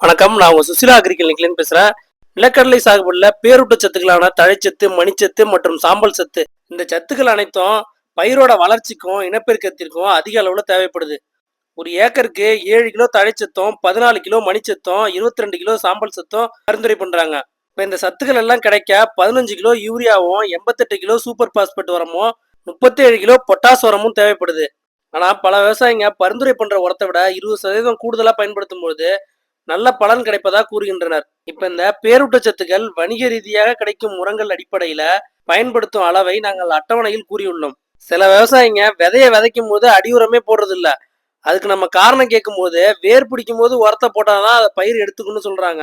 வணக்கம். நான் உங்க சுசிலா அக்ரிகல் நிக்கலன்னு பேசுறேன். நிலக்கடலை சாகுபடியில் பேரூட்ட சத்துக்களான தழைச்சத்து மணிச்சத்து மற்றும் சாம்பல் சத்து. இந்த சத்துக்கள் அனைத்தும் பயிரோட வளர்ச்சிக்கும் இனப்பெருக்கத்திற்கும் அதிக அளவில் தேவைப்படுது. ஒரு ஏக்கருக்கு ஏழு கிலோ தழைச்சத்தும் பதினாலு கிலோ மணிச்சத்தும் இருபத்தி ரெண்டு கிலோ சாம்பல் சத்தும் பரிந்துரை பண்றாங்க. இப்போ இந்த சத்துக்கள் எல்லாம் கிடைக்க பதினஞ்சு கிலோ யூரியாவும் எண்பத்தெட்டு கிலோ சூப்பர் பாஸ்பேட் உரமும் முப்பத்தேழு கிலோ பொட்டாஸ் உரமும் தேவைப்படுது. ஆனால் பல விவசாயிங்க பரிந்துரை பண்ணுற உரத்தை விட இருபது சதவீதம் கூடுதலாக பயன்படுத்தும் பொழுது நல்ல பலன் கிடைப்பதாக கூறுகின்றனர். இப்ப இந்த பேரூட்டச்சத்துக்கள் வணிக ரீதியாக கிடைக்கும் உரங்கள் அடிப்படையில பயன்படுத்தும் அளவை நாங்கள் அட்டவணையில் கூறியுள்ளோம். சில விவசாயிங்க விதைய விதைக்கும் போது அடி உரமே போடுறது இல்ல அதுக்கு நம்ம காரணம் கேட்கும் போது வேர் பிடிக்கும் போது உரத்தை போட்டாதான் அதை பயிர் எடுத்துக்கணும்னு சொல்றாங்க.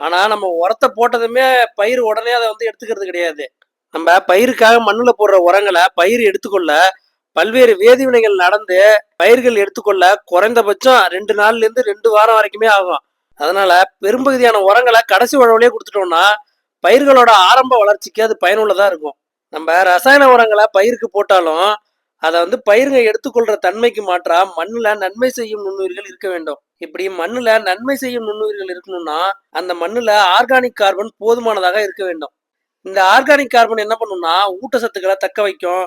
ஆனா நம்ம உரத்தை போட்டதுமே பயிர் உடனே அதை வந்து எடுத்துக்கிறது கிடையாது. நம்ம பயிருக்காக மண்ணுல போடுற உரங்களை பயிர் எடுத்துக்கொள்ள பல்வேறு வேதிவினைகள் நடந்து பயிர்கள் எடுத்துக்கொள்ள குறைந்தபட்சம் ரெண்டு நாள்ல இருந்து ரெண்டு வாரம் வரைக்குமே ஆகும். அதனால பெரும்பகுதியான உரங்களை கடைசி உழவுலேயே கொடுத்துட்டோம்னா பயிர்களோட ஆரம்ப வளர்ச்சிக்கு அது பயனுள்ளதாக இருக்கும். நம்ம ரசாயன உரங்களை பயிருக்கு போட்டாலும் அதை வந்து பயிருங்க எடுத்துக்கொள்ற தன்மைக்கு மாற்றா மண்ணுல நன்மை செய்யும் நுண்ணுயிர்கள் இருக்க வேண்டும். இப்படி மண்ணுல நன்மை செய்யும் நுண்ணுயிர்கள் இருக்கணும்னா அந்த மண்ணுல ஆர்கானிக் கார்பன் போதுமானதாக இருக்க வேண்டும். இந்த ஆர்கானிக் கார்பன் என்ன பண்ணும்னா ஊட்டச்சத்துக்களை தக்க வைக்கும்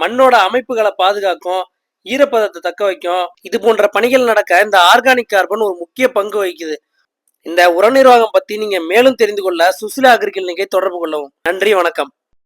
மண்ணோட அமைப்புகளை பாதுகாக்கும் ஈரப்பதத்தை தக்க வைக்கும். இது போன்ற பணிகள் நடக்க இந்த ஆர்கானிக் கார்பன் ஒரு முக்கிய பங்கு வகிக்குது. இந்த உர நிர்வாகம் பத்தி நீங்க மேலும் தெரிந்து கொள்ள சுசிலா அக்ரிகல் தொடர்பு கொள்ளவும். நன்றி வணக்கம்.